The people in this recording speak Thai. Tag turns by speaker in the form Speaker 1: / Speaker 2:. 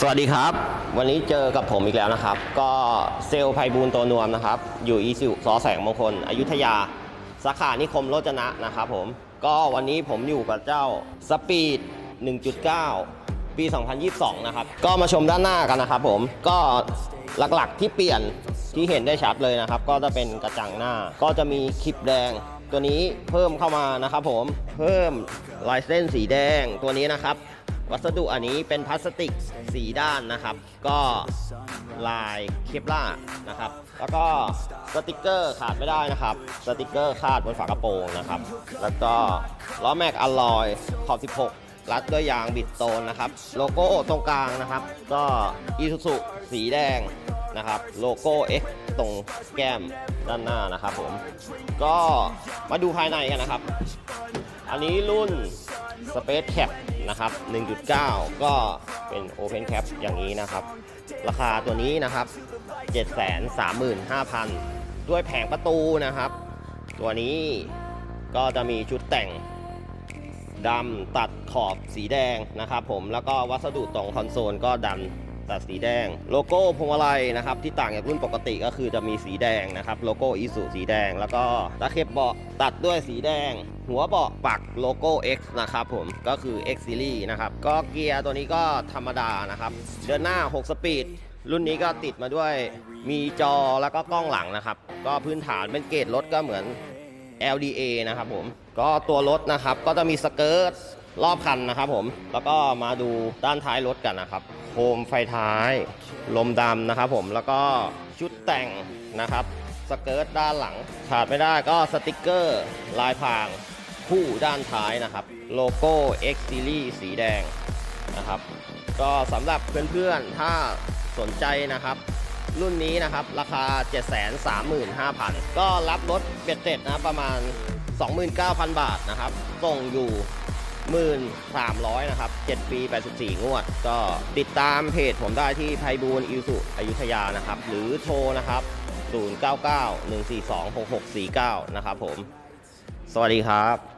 Speaker 1: สวัสดีครับ วันนี้เจอกับผมอีกแล้วนะครับ ก็เซลล์ไพบูลตัวนวมนะครับ อยู่อีสุสอแสงมงคล อยุธยา สาขานิคมโรจนะนะครับผม ก็วันนี้ผมอยู่กับเจ้าสปีด 1.9 ปี 2022 นะครับ ก็มาชมด้านหน้ากันนะครับผม ก็หลักๆที่เปลี่ยนที่เห็นได้ชัดเลยนะครับ ก็จะเป็นกระจังหน้า ก็จะมีคลิปแดงตัวนี้เพิ่มเข้ามานะครับผม เพิ่มลายเส้นสีแดงตัวนี้นะครับ วัสดุอันนี้เป็นพลาสติกสีด้านนะครับ ก็ลายเคปล่านะครับ แล้วก็สติกเกอร์ขาดไม่ได้นะครับ สติกเกอร์คาดบนฝากระโปรงนะครับ แล้วก็ล้อแม็กอลลอยขอบ 16 รัดด้วยยางบิดโตนนะครับ โลโก้ตรงกลางนะครับ ก็อีซูซุสีแดงนะครับ โลโก้ X ตรงแก้มด้านหน้านะครับผม ก็มาดูภายในกันนะครับ อันนี้รุ่น Space Cap นะครับ 1.9 ก็เป็น Open Cap อย่างนี้นะครับ ราคาตัวนี้นะครับ 735,000 ด้วยแผงประตูนะครับ ตัวนี้ก็จะมีชุดแต่งดำตัดขอบสีแดงนะครับผมแล้วก็วัสดุตรงคอนโซลก็ดำ ตัดสีแดง โลโก้พวงมาลัยนะครับที่ต่างจากรุ่นปกติก็คือจะมีสีแดงนะครับโลโก้อีสุสีแดง แล้วก็ตะเข็บเบาะตัดด้วยสีแดง หัวเบาะปักโลโก้ X นะครับผมก็คือ X Series นะครับก็เกียร์ตัวนี้ก็ธรรมดานะครับเดินหน้า 6 สปีดรุ่นนี้ก็ติดมาด้วยมีจอแล้วก็กล้องหลังนะครับ ก็พื้นฐานเป็นเกรดรถก็เหมือน LDA นะครับผม ก็ตัวรถนะครับก็จะมีสเกิร์ต รอบคันนะครับผมแล้วก็มาดูด้านท้ายรถกันนะครับโคมไฟท้ายลมดำนะครับผมแล้วก็ชุดแต่งนะครับสเกิร์ตด้านหลังขาดไม่ได้ก็สติกเกอร์ ลายพราง คู่ด้านท้ายนะครับ โลโก้ X Series สีแดงนะครับ ก็สำหรับเพื่อนๆ ถ้าสนใจนะครับ รุ่นนี้นะครับ ราคา 735,000 ก็รับรถเบ็ดเสร็จนะประมาณ 29,000 บาทนะครับส่งอยู่ 1,300 นะครับ 7 ปี 84 งวด ก็ติดตามเพจผมได้ที่ไพบูลอิสุอยุธยานะครับ หรือโทรนะครับ 099 142 6649 นะครับผม สวัสดีครับ